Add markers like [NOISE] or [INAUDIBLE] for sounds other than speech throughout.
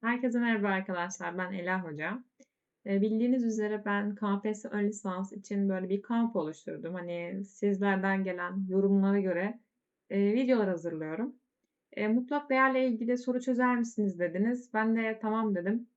Herkese merhaba arkadaşlar. Ben Ela Hoca. Eee, bildiğiniz üzere ben KPSS ön lisans için böyle bir kamp oluşturdum. Hani sizlerden gelen yorumlara göre eee, videolar hazırlıyorum. Eee, mutlak değerle ilgili soru çözer misiniz dediniz. Ben de tamam dedim.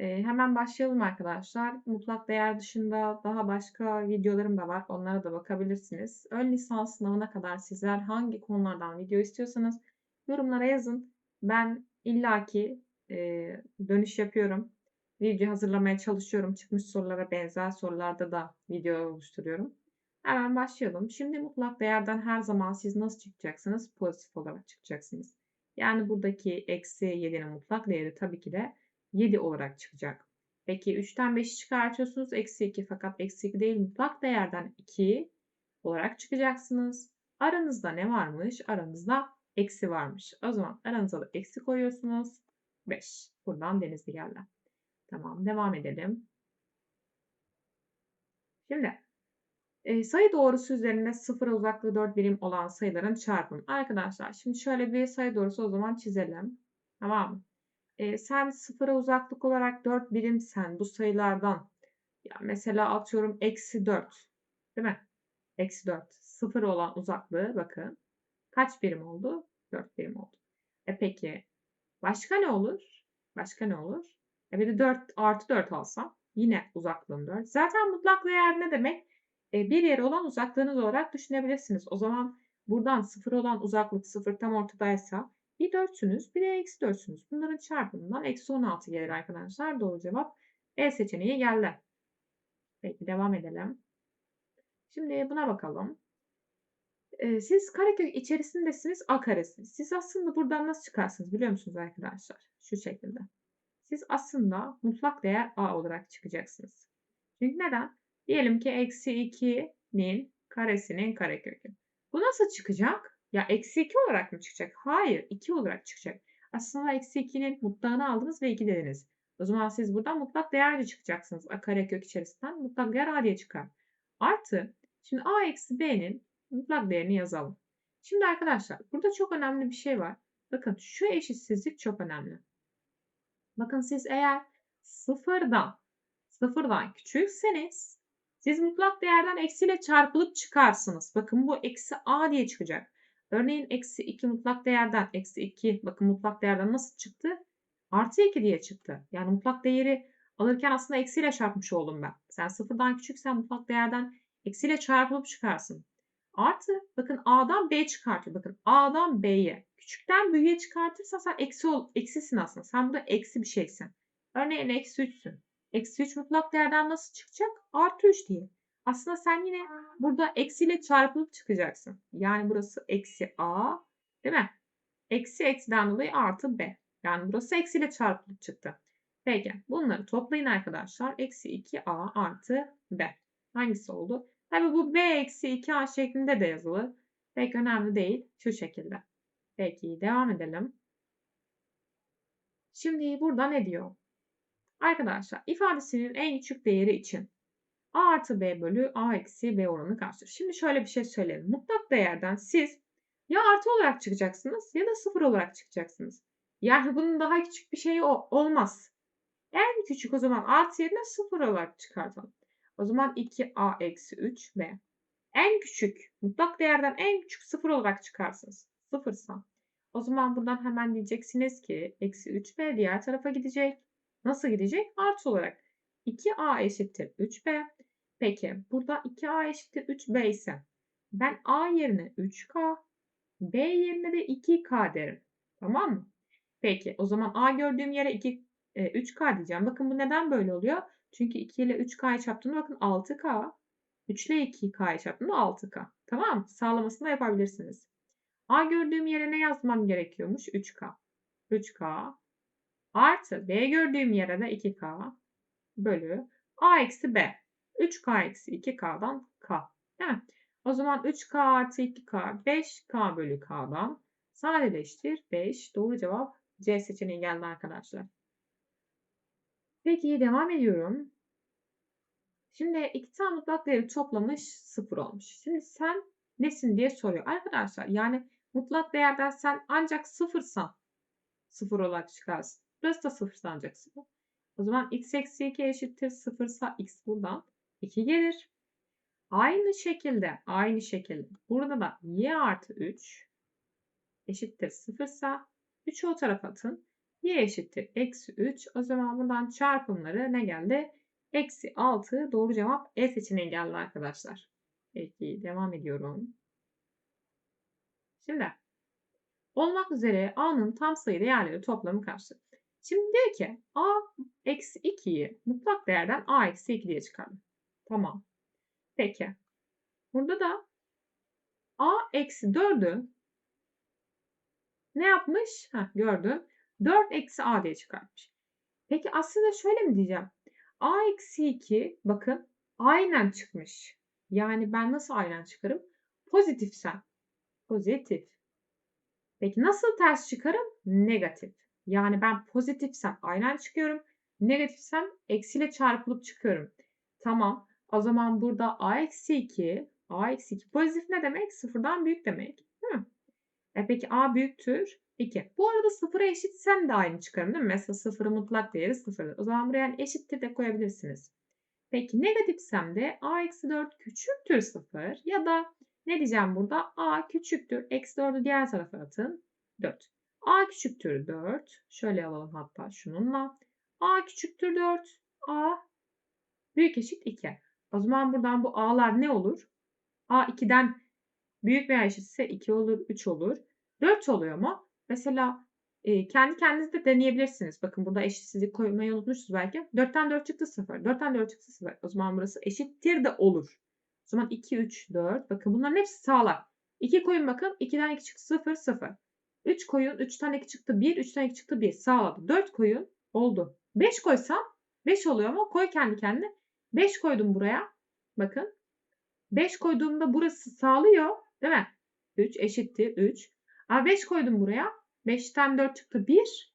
Eee, hemen başlayalım arkadaşlar. Mutlak değer dışında daha başka videolarım da var. Onlara da bakabilirsiniz. Ön lisans sınavına kadar sizler hangi konulardan video istiyorsanız yorumlara yazın. Ben illaki eee, dönüş yapıyorum. Video hazırlamaya çalışıyorum. Çıkmış sorulara benzer sorularda da video oluşturuyorum. Hemen başlayalım. Şimdi mutlak değerden her zaman siz nasıl çıkacaksınız? Pozitif olarak çıkacaksınız. Yani buradaki eksi 7'nin mutlak değeri tabii ki de 7 olarak çıkacak. Peki 3'ten 5'i çıkartıyorsunuz. Eksi 2 fakat eksi 2 değil mutlak değerden 2 olarak çıkacaksınız. Aranızda ne varmış? Aranızda eksi varmış. O zaman aranıza da eksi koyuyorsunuz. 5. Buradan Denizli geldi. Tamam devam edelim. Şimdi e, sayı doğrusu üzerinde sıfıra uzaklığı 4 birim olan sayıların çarpımı. Arkadaşlar şimdi şöyle bir sayı doğrusu o zaman çizelim. Tamam mı? E, sen sıfıra uzaklık olarak 4 birimsen bu sayılardan ya mesela atıyorum eksi 4 değil mi? Eksi 4. Sıfır olan uzaklığı bakın. Kaç birim oldu? 4 birim oldu. E peki başka ne olur? Başka ne olur? E bir de 4 artı 4 alsam yine uzaklığım 4. Zaten mutlak değer ne demek? E, bir yere olan uzaklığınız olarak düşünebilirsiniz. O zaman buradan sıfır olan uzaklık sıfır tam ortadaysa bir 4'sünüz bir de eksi 4'sünüz. Bunların çarpımından eksi 16 gelir arkadaşlar. Doğru cevap E seçeneği geldi. Peki devam edelim. Şimdi buna bakalım. Siz karekök içerisindesiniz A karesiniz. Siz aslında buradan nasıl çıkarsınız biliyor musunuz arkadaşlar? Şu şekilde. Siz aslında mutlak değer A olarak çıkacaksınız. Çünkü neden? Diyelim ki eksi 2'nin karesinin karekökü. Bu nasıl çıkacak? Ya eksi 2 olarak mı çıkacak? Hayır 2 olarak çıkacak. Aslında eksi 2'nin mutlağını aldınız ve 2 dediniz. O zaman siz buradan mutlak değerle çıkacaksınız. A karekök içerisinden mutlak değer A diye çıkar. Artı şimdi A eksi B'nin mutlak değerini yazalım. Şimdi arkadaşlar burada çok önemli bir şey var. Bakın şu eşitsizlik çok önemli. Bakın siz eğer sıfırdan sıfırdan küçükseniz siz mutlak değerden eksiyle çarpılıp çıkarsınız. Bakın bu eksi a diye çıkacak. Örneğin eksi 2 mutlak değerden eksi 2 bakın mutlak değerden nasıl çıktı? Artı 2 diye çıktı. Yani mutlak değeri alırken aslında eksiyle çarpmış oldum ben. Sen sıfırdan küçüksen mutlak değerden eksiyle çarpılıp çıkarsın. Artı bakın A'dan B çıkartıyor. Bakın A'dan B'ye. Küçükten büyüğe çıkartırsan sen eksi ol, eksisin aslında. Sen burada eksi bir şeysin. Örneğin eksi 3'sün. Eksi 3 mutlak değerden nasıl çıkacak? Artı 3 diye. Aslında sen yine burada eksiyle çarpılıp çıkacaksın. Yani burası eksi A değil mi? Eksi eksiden dolayı artı B. Yani burası eksiyle çarpılıp çıktı. Peki bunları toplayın arkadaşlar. Eksi 2A artı B. Hangisi oldu? Tabii bu b eksi 2a şeklinde de yazılır. Pek önemli değil. Şu şekilde. Peki devam edelim. Şimdi burada ne diyor? Arkadaşlar ifadesinin en küçük değeri için a artı b bölü a eksi b oranı kaçtır? Şimdi şöyle bir şey söyleyelim. Mutlak değerden siz ya artı olarak çıkacaksınız ya da sıfır olarak çıkacaksınız. Yani bunun daha küçük bir şeyi olmaz. En küçük o zaman artı yerine sıfır olarak çıkartalım. O zaman 2a eksi 3b. En küçük, mutlak değerden en küçük sıfır olarak çıkarsınız. Sıfırsa. O zaman buradan hemen diyeceksiniz ki eksi 3b diğer tarafa gidecek. Nasıl gidecek? Artı olarak. 2a eşittir 3b. Peki burada 2a eşittir 3b ise ben a yerine 3k, b yerine de 2k derim. Tamam mı? Peki o zaman a gördüğüm yere 2, 3k e, diyeceğim. Bakın bu neden böyle oluyor? Çünkü 2 ile 3K'ya çarptığında bakın 6K. 3 ile 2K'ya çarptığında 6K. Tamam mı? Sağlamasını da yapabilirsiniz. A gördüğüm yere ne yazmam gerekiyormuş? 3K. 3K artı B gördüğüm yere de 2K bölü A eksi B. 3K eksi 2K'dan K. Değil mi? O zaman 3K artı 2K 5K bölü K'dan sadeleştir 5. Doğru cevap C seçeneği geldi arkadaşlar. Peki devam ediyorum. Şimdi iki tane mutlak değeri toplamış sıfır olmuş. Şimdi sen nesin diye soruyor. Arkadaşlar yani mutlak değerden sen ancak sıfırsan sıfır olarak çıkarsın. Burası da sıfırlanacak. O zaman x eksi 2 eşittir sıfırsa x buradan 2 gelir. Aynı şekilde, aynı şekilde burada da y artı 3 eşittir sıfırsa 3'ü o tarafa atın. Y eşittir eksi 3. O zaman buradan çarpımları ne geldi? Eksi 6 doğru cevap E seçeneği geldi arkadaşlar. Peki devam ediyorum. Şimdi olmak üzere A'nın tam sayı değerleri toplamı kaçtır? Şimdi diyor ki A eksi 2'yi mutlak değerden A eksi 2 diye çıkardım. Tamam. Peki. Burada da A eksi 4'ü ne yapmış? Heh, gördün. 4 eksi A diye çıkartmış. Peki aslında şöyle mi diyeceğim? A eksi 2 bakın aynen çıkmış. Yani ben nasıl aynen çıkarım? Pozitifsem. Pozitif. Peki nasıl ters çıkarım? Negatif. Yani ben pozitifsem aynen çıkıyorum. Negatifsem eksiyle çarpılıp çıkıyorum. Tamam. O zaman burada a eksi 2, a eksi 2 pozitif ne demek? Sıfırdan büyük demek. E peki a büyüktür 2. Bu arada sıfıra eşitsem de aynı çıkarım değil mi? Mesela sıfırı mutlak değeri sıfırdır. O zaman buraya eşittir de koyabilirsiniz. Peki negatifsem de a eksi 4 küçüktür 0 ya da ne diyeceğim burada? a küçüktür. Eksi 4'ü diğer tarafa atın. 4. a küçüktür 4. Şöyle alalım hatta şununla. a küçüktür 4. a büyük eşit 2. O zaman buradan bu a'lar ne olur? a 2'den büyük veya eşitse 2 olur, 3 olur. 4 oluyor mu? Mesela e, kendi kendiniz de deneyebilirsiniz. Bakın burada eşitsizlik koymayı unutmuşuz belki. 4'ten 4 çıktı 0. 4'ten 4 çıktı 0. O zaman burası eşittir de olur. O zaman 2, 3, 4. Bakın bunların hepsi sağlar. 2 koyun bakın. 2'den 2 çıktı 0, 0. 3 koyun. 3'ten 2 çıktı 1. 3'ten 2 çıktı 1. Sağladı. 4 koyun. Oldu. 5 koysam 5 oluyor ama koy kendi kendine. 5 koydum buraya. Bakın. 5 koyduğumda burası sağlıyor. Değil mi? 3 eşittir 3. Ama 5 koydum buraya. 5'ten 4 çıktı 1.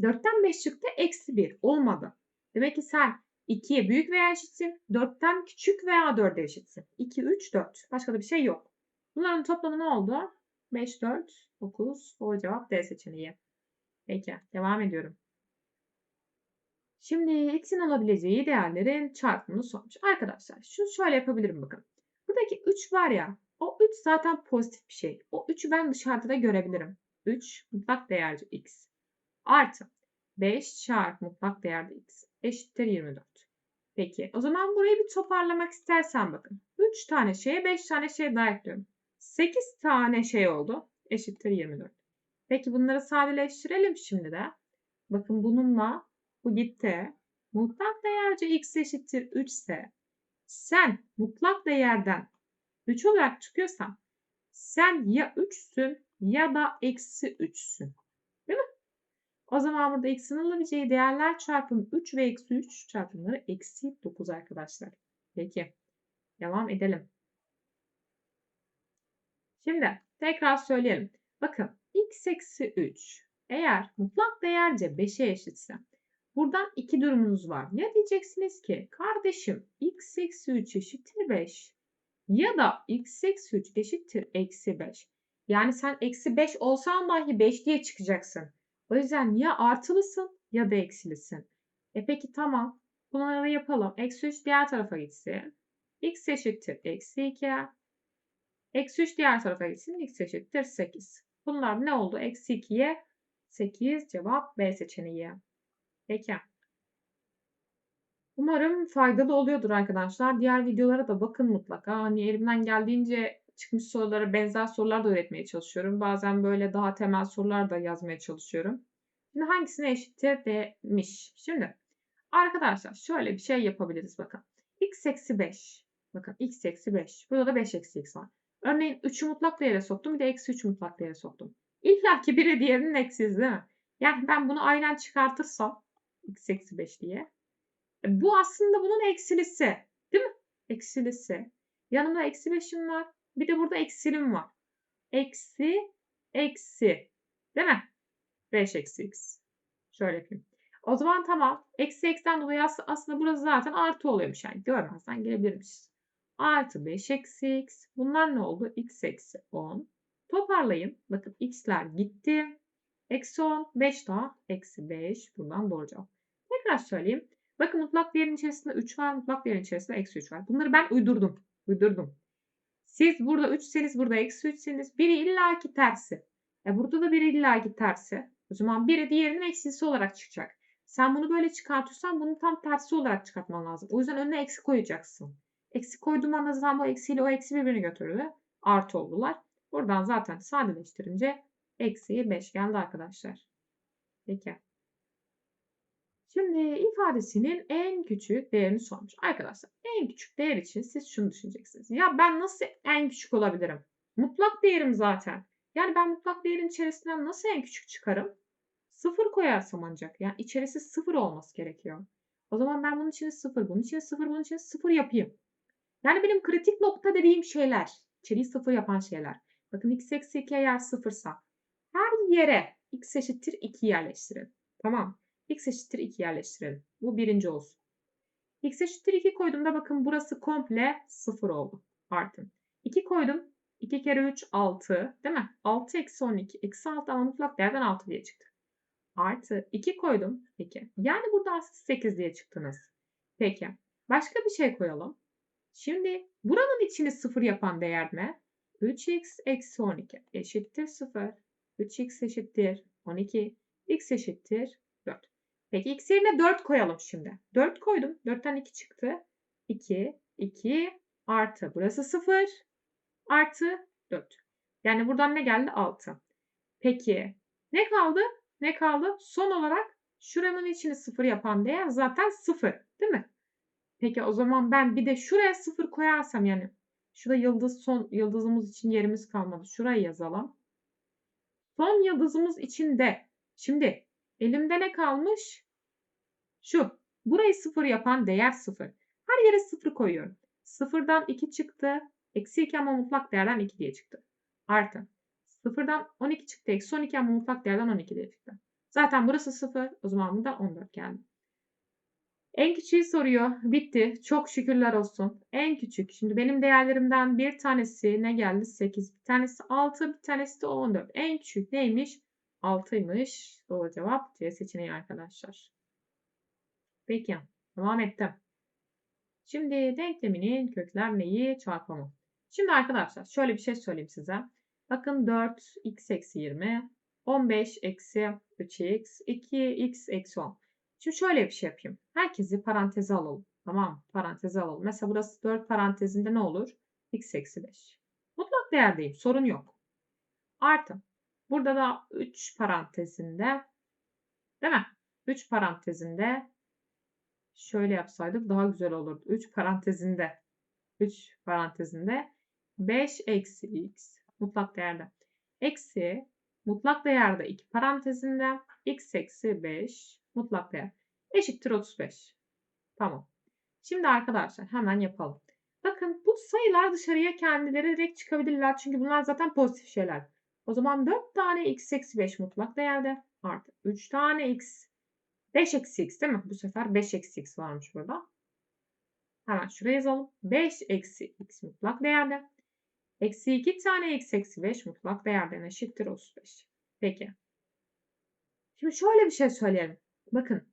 4'ten 5 çıktı eksi 1. Olmadı. Demek ki sen 2'ye büyük veya eşitsin. 4'ten küçük veya 4'e eşitsin. 2, 3, 4. Başka da bir şey yok. Bunların toplamı ne oldu? 5, 4, 9. O cevap D seçeneği. Peki. Devam ediyorum. Şimdi x'in alabileceği değerlerin çarpımını sormuş. Arkadaşlar şunu şöyle yapabilirim bakın. Buradaki 3 var ya o 3 zaten pozitif bir şey. O 3'ü ben dışarıda da görebilirim. 3 mutlak değerci x artı 5 çarpı mutlak değerde x eşittir 24. Peki o zaman burayı bir toparlamak istersen bakın. 3 tane şeye 5 tane şey daha ekliyorum. 8 tane şey oldu. Eşittir 24. Peki bunları sadeleştirelim şimdi de. Bakın bununla bu gitti. Mutlak değerce x eşittir 3 ise sen mutlak değerden 3 olarak çıkıyorsan sen ya 3'sün ya da eksi 3'sün. Değil mi? O zaman burada x'in alabileceği değerler çarpımı 3 ve eksi 3 çarpımları eksi 9 arkadaşlar. Peki. Devam edelim. Şimdi tekrar söyleyelim. Bakın x eksi 3 eğer mutlak değerce 5'e eşitse buradan iki durumunuz var. Ya diyeceksiniz ki kardeşim x eksi 3 eşittir 5 ya da x eksi 3 eşittir eksi 5. Yani sen eksi 5 olsan dahi 5 diye çıkacaksın. O yüzden ya artılısın ya da eksilisin. E peki tamam. Bunları yapalım. Eksi 3 diğer tarafa gitsin. x eşittir eksi 2. Eksi 3 diğer tarafa gitsin. x eşittir 8. Bunlar ne oldu? Eksi 2'ye 8 cevap B seçeneği. Peki. Umarım faydalı oluyordur arkadaşlar. Diğer videolara da bakın mutlaka. Hani elimden geldiğince çıkmış sorulara benzer sorular da öğretmeye çalışıyorum. Bazen böyle daha temel sorular da yazmaya çalışıyorum. Şimdi hangisine eşittir demiş. Şimdi arkadaşlar şöyle bir şey yapabiliriz bakın. x eksi 5. Bakın x eksi 5. Burada da 5 eksi x var. Örneğin 3'ü mutlak değere soktum. Bir de eksi 3 mutlak değere soktum. İlla ki biri diğerinin eksiz değil mi? Yani ben bunu aynen çıkartırsam x eksi 5 diye. E, bu aslında bunun eksilisi. Değil mi? Eksilisi. Yanımda eksi 5'im var. Bir de burada eksilim var. Eksi, eksi. Değil mi? 5 eksi x. Şöyle yapayım. O zaman tamam. Eksi x'ten dolayı aslında burası zaten artı oluyormuş. Yani görmezden gelebilirmişiz. Artı 5 eksi x. Bunlar ne oldu? x eksi 10. Toparlayın. Bakın x'ler gitti. Eksi 10. 5 daha. Eksi 5. Buradan doğru cevap. Tekrar söyleyeyim. Bakın mutlak değerin içerisinde 3 var. Mutlak değerin içerisinde eksi 3 var. Bunları ben uydurdum. Uydurdum. Siz burada 3'seniz burada eksi 3'seniz biri illaki tersi. E burada da biri illaki tersi. O zaman biri diğerinin eksisi olarak çıkacak. Sen bunu böyle çıkartırsan bunu tam tersi olarak çıkartman lazım. O yüzden önüne eksi koyacaksın. Eksi koyduğum anda zaten bu eksiyle o eksi birbirini götürdü. Artı oldular. Buradan zaten sadeleştirince eksiye 5 geldi arkadaşlar. Peki. Şimdi ifadesinin en küçük değerini sormuş. Arkadaşlar en küçük değer için siz şunu düşüneceksiniz. Ya ben nasıl en küçük olabilirim? Mutlak değerim zaten. Yani ben mutlak değerin içerisinden nasıl en küçük çıkarım? Sıfır koyarsam ancak. Yani içerisi sıfır olması gerekiyor. O zaman ben bunun için sıfır, bunun için sıfır, bunun için sıfır yapayım. Yani benim kritik nokta dediğim şeyler, içeriği sıfır yapan şeyler. Bakın x eksi 2 eğer sıfırsa her yere x eşittir 2 yerleştirin. Tamam. X eşittir 2 yerleştirelim. Bu birinci olsun. x eşittir 2 koyduğumda bakın burası komple sıfır oldu. Artın. 2 koydum. 2 kere 3 6 değil mi? 6 eksi 12. Eksi 6 ama mutlak değerden 6 diye çıktı. Artı 2 koydum. 2. Yani burada siz 8 diye çıktınız. Peki. Başka bir şey koyalım. Şimdi buranın içini 0 yapan değer ne? 3x eksi 12 eşittir 0. 3x eşittir 12. x eşittir 4. Peki x yerine 4 koyalım şimdi. 4 koydum. 4'ten 2 çıktı. 2, 2 artı. Burası 0 artı 4. Yani buradan ne geldi? 6. Peki ne kaldı? Ne kaldı? Son olarak şuranın içini 0 yapan değer zaten 0 değil mi? Peki o zaman ben bir de şuraya 0 koyarsam yani şurada yıldız son yıldızımız için yerimiz kalmadı. Şurayı yazalım. Son yıldızımız için de şimdi elimde ne kalmış? Şu. Burayı 0 yapan değer 0. Her yere 0 koyuyorum. 0'dan 2 çıktı. Eksi 2 ama mutlak değerden 2 diye çıktı. Artı. 0'dan 12 çıktı. Eksi 12 ama mutlak değerden 12 diye çıktı. Zaten burası 0. O zaman buradan 14 geldi. En küçüğü soruyor. Bitti. Çok şükürler olsun. En küçük. Şimdi benim değerlerimden bir tanesi ne geldi? 8. Bir tanesi 6. Bir tanesi de 14. En küçük neymiş? 6'ymış. Doğru cevap C seçeneği arkadaşlar. Peki. Devam ettim. Şimdi denkleminin kökler neyi? Çarpımı. Şimdi arkadaşlar şöyle bir şey söyleyeyim size. Bakın 4 x eksi 20 15 eksi 3x 2x eksi 10. Şimdi şöyle bir şey yapayım. Herkesi paranteze alalım. Tamam Paranteze alalım. Mesela burası 4 parantezinde ne olur? x eksi 5. Mutlak değerdeyim. Sorun yok. Artı. Burada da 3 parantezinde değil mi? 3 parantezinde şöyle yapsaydık daha güzel olurdu. 3 parantezinde 3 parantezinde 5 eksi x mutlak değerde. Eksi mutlak değerde 2 parantezinde x eksi 5 mutlak değer eşittir 35. Tamam. Şimdi arkadaşlar hemen yapalım. Bakın bu sayılar dışarıya kendileri direkt çıkabilirler. Çünkü bunlar zaten pozitif şeyler. O zaman 4 tane x eksi 5 mutlak değerde artı 3 tane x 5 eksi x değil mi? Bu sefer 5 eksi x varmış burada. Hemen şuraya yazalım. 5 eksi x mutlak değerde. Eksi 2 tane x eksi 5 mutlak değerden eşittir 35. Peki. Şimdi şöyle bir şey söyleyelim. Bakın.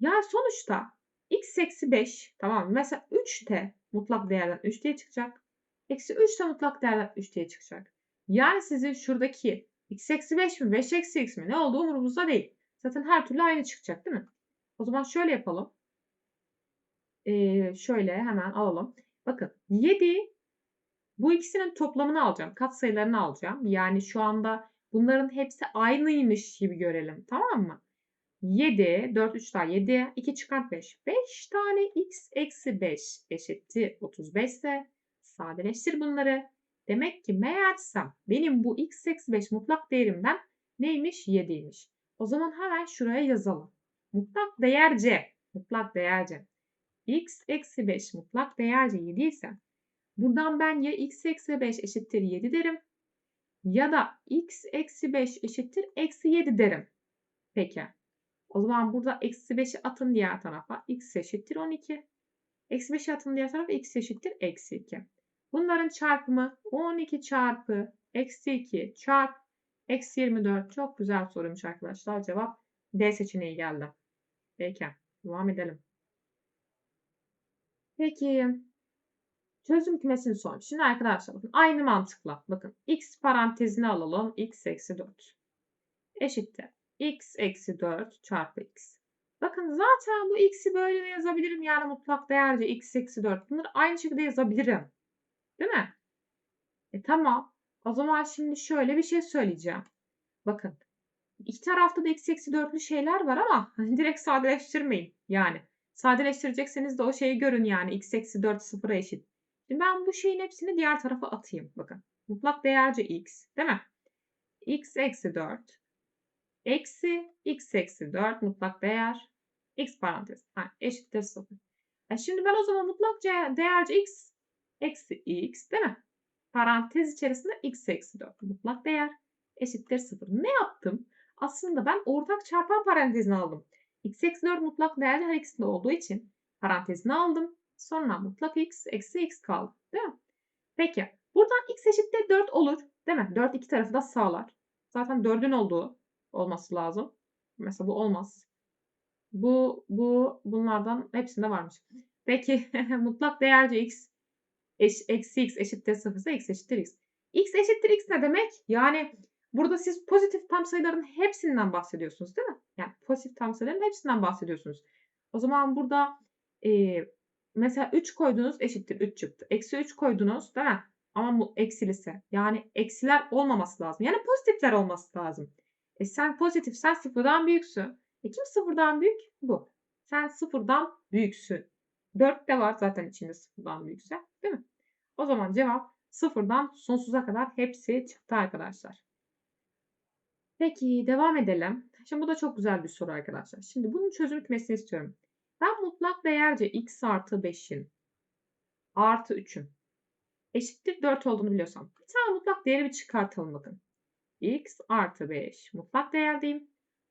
Ya sonuçta x eksi 5 tamam Mesela 3 de mutlak değerden 3 diye çıkacak. Eksi 3 de mutlak değerden 3 diye çıkacak. Yani sizin şuradaki x eksi 5 mi 5 eksi x mi ne olduğu umurumuzda değil. Zaten her türlü aynı çıkacak değil mi? O zaman şöyle yapalım. Ee, şöyle hemen alalım. Bakın 7 bu ikisinin toplamını alacağım. Kat sayılarını alacağım. Yani şu anda bunların hepsi aynıymış gibi görelim. Tamam mı? 7, 4, 3 daha 7, 2 çıkart 5. 5 tane x eksi 5 eşittir 35 ise sadeleştir bunları. Demek ki meğersem benim bu x eksi 5 mutlak değerimden neymiş? 7'ymiş. O zaman hemen şuraya yazalım. Mutlak değer c. Mutlak değer c. x eksi 5 mutlak değer c 7 ise buradan ben ya x eksi 5 eşittir 7 derim ya da x eksi 5 eşittir eksi 7 derim. Peki. O zaman burada eksi 5'i atın diğer tarafa. x eşittir 12. Eksi 5'i atın diğer tarafa x eşittir eksi 2. Bunların çarpımı 12 çarpı eksi 2 çarp Eksi 24. Çok güzel soruymuş arkadaşlar. Cevap D seçeneği geldi. Peki. Devam edelim. Peki. Çözüm kümesini sormuş. Şimdi arkadaşlar bakın aynı mantıkla. Bakın x parantezine alalım. x eksi 4. Eşittir. x eksi 4 çarpı x. Bakın zaten bu x'i böyle de yazabilirim. Yani mutlak değerce x eksi 4. Bunları aynı şekilde yazabilirim. Değil mi? E tamam. O zaman şimdi şöyle bir şey söyleyeceğim. Bakın. İki tarafta da x eksi 4'lü şeyler var ama [LAUGHS] hani direkt sadeleştirmeyin. Yani sadeleştirecekseniz de o şeyi görün yani x eksi 4 sıfıra eşit. Şimdi ben bu şeyin hepsini diğer tarafa atayım. Bakın. Mutlak değerce x değil mi? x eksi 4 eksi x eksi 4 mutlak değer x parantez yani eşittir 0. E şimdi ben o zaman mutlak değerce x eksi x değil mi? Parantez içerisinde x eksi 4 mutlak değer eşittir 0. Ne yaptım? Aslında ben ortak çarpan parantezini aldım. x eksi 4 mutlak değerli her ikisinde olduğu için parantezini aldım. Sonra mutlak x eksi x kaldı. Değil mi? Peki. Buradan x eşittir 4 olur. Değil mi? 4 iki tarafı da sağlar. Zaten 4'ün olduğu olması lazım. Mesela bu olmaz. Bu, bu, bunlardan hepsinde varmış. Peki [LAUGHS] mutlak değerce x eş, eksi x eşittir 0 ise x eşittir x. x eşittir x ne demek? Yani burada siz pozitif tam sayıların hepsinden bahsediyorsunuz değil mi? Yani pozitif tam sayıların hepsinden bahsediyorsunuz. O zaman burada e, mesela 3 koydunuz eşittir 3 çıktı. Eksi 3 koydunuz değil mi? Ama bu eksilise. Yani eksiler olmaması lazım. Yani pozitifler olması lazım. E sen pozitif, sen sıfırdan büyüksün. E kim sıfırdan büyük? Bu. Sen sıfırdan büyüksün. 4 de var zaten içinde sıfırdan büyükse. Değil mi? O zaman cevap sıfırdan sonsuza kadar hepsi çıktı arkadaşlar. Peki devam edelim. Şimdi bu da çok güzel bir soru arkadaşlar. Şimdi bunun çözüm kümesini istiyorum. Ben mutlak değerce x artı 5'in artı 3'ün eşittir 4 olduğunu biliyorsam. Bir tane mutlak değeri bir çıkartalım bakın. x artı 5 mutlak değerdeyim.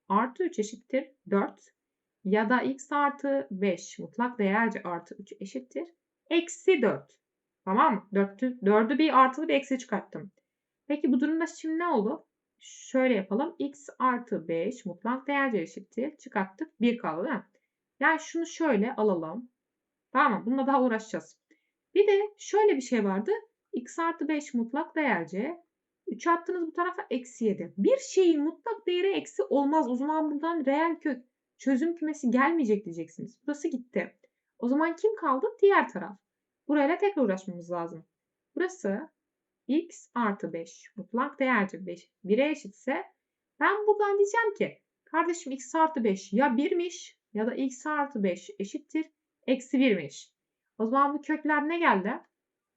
Artı 3 eşittir 4 ya da x artı 5 mutlak değerce artı 3 eşittir. Eksi 4. Tamam mı? 4'ü, 4'ü bir artılı bir eksi çıkarttım. Peki bu durumda şimdi ne oldu? Şöyle yapalım. x artı 5 mutlak değerce eşittir. Çıkarttık. 1 kaldı değil mi? Yani şunu şöyle alalım. Tamam mı? Bununla daha uğraşacağız. Bir de şöyle bir şey vardı. x artı 5 mutlak değerce 3 attınız bu tarafa eksi 7. Bir şeyin mutlak değeri eksi olmaz. O zaman buradan reel kök çözüm kümesi gelmeyecek diyeceksiniz. Burası gitti. O zaman kim kaldı? Diğer taraf. Burayla tekrar uğraşmamız lazım. Burası x artı 5 mutlak değerci 5 1'e eşitse ben buradan diyeceğim ki kardeşim x artı 5 ya 1'miş ya da x artı 5 eşittir eksi 1'miş. O zaman bu kökler ne geldi?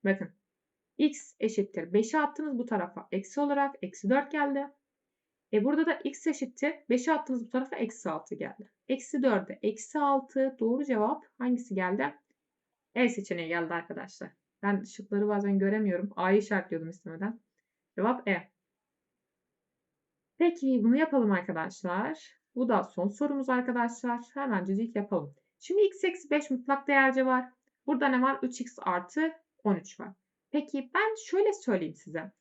Bakın x eşittir 5'i attınız bu tarafa eksi olarak eksi 4 geldi. E burada da x eşittir 5'i attınız bu tarafa eksi 6 geldi. Eksi 4'e eksi 6 doğru cevap hangisi geldi? E seçeneği geldi arkadaşlar. Ben şıkları bazen göremiyorum. A'yı işaretliyordum istemeden. Cevap E. Peki bunu yapalım arkadaşlar. Bu da son sorumuz arkadaşlar. Hemencecik yapalım. Şimdi x eksi 5 mutlak değerce var. Burada ne var? 3x artı 13 var. Peki ben şöyle söyleyeyim size.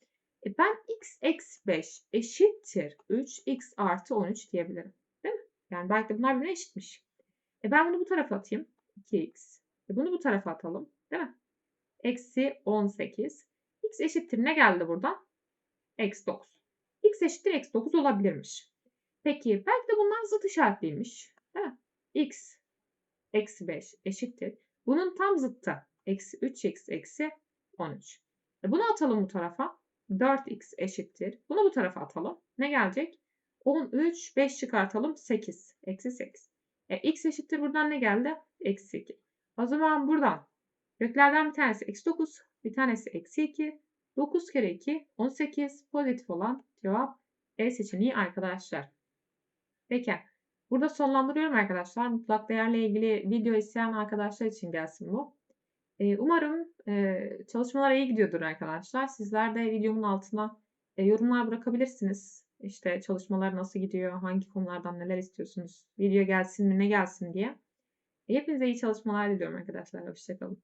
E ben x eksi 5 eşittir 3x artı 13 diyebilirim. Değil mi? Yani belki de bunlar birbirine eşitmiş. E ben bunu bu tarafa atayım. 2x. E bunu bu tarafa atalım. Değil mi? Eksi 18. x eşittir ne geldi buradan? Eksi 9. x eşittir eksi 9 olabilirmiş. Peki belki de bunlar zıt işaretliymiş. Değil mi? x eksi 5 eşittir. Bunun tam zıttı. Eksi 3x eksi 13. E bunu atalım bu tarafa. 4x eşittir. Bunu bu tarafa atalım. Ne gelecek? 13, 5 çıkartalım. 8. Eksi 8. E, x eşittir buradan ne geldi? Eksi 2. O zaman buradan köklerden bir tanesi eksi 9, bir tanesi eksi 2. 9 kere 2, 18. Pozitif olan cevap E seçeneği arkadaşlar. Peki. Burada sonlandırıyorum arkadaşlar. Mutlak değerle ilgili video isteyen arkadaşlar için gelsin bu. Umarım çalışmalar iyi gidiyordur arkadaşlar. Sizler de videomun altına yorumlar bırakabilirsiniz. İşte çalışmalar nasıl gidiyor, hangi konulardan neler istiyorsunuz, video gelsin mi, ne gelsin diye. Hepinize iyi çalışmalar diliyorum arkadaşlar. Hoşçakalın.